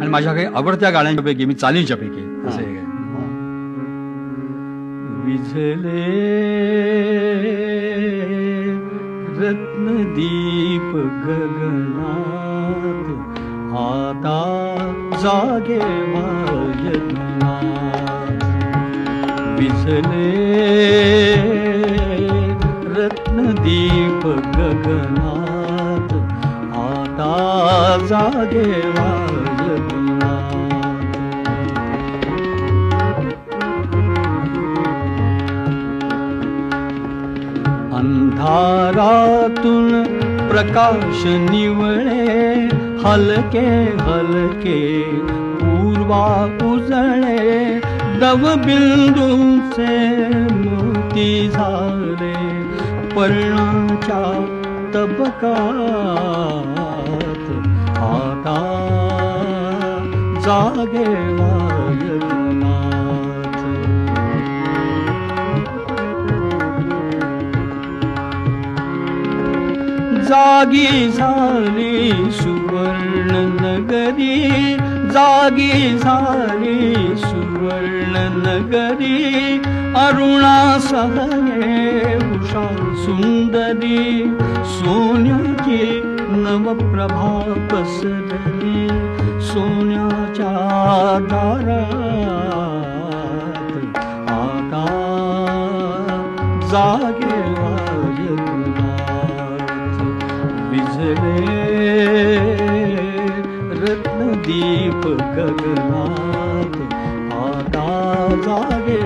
आणि माझ्या काही आवडत्या गाण्यांपैकी मी चालींच्या पैकी असं विझले रत्नदीप गगनात आता जागे विझले रत्नदीप गगनात आता जागे वायनात अंधारातून प्रकाश निवळे हलके हलके पूर्वा उजळे दवबिंदूचे मोती झाले पर्णाच्या तबका जागे वायनाथ। जागी झाली सुवर्ण नगरी जागी झाली सुवर्ण नगरी अरुणा सहने उषा सुंदरी सोन्याची नवप्रभा पसरली सोन्याच्या दारात आता जागे विजले रत्नदीप गगनात आता जागे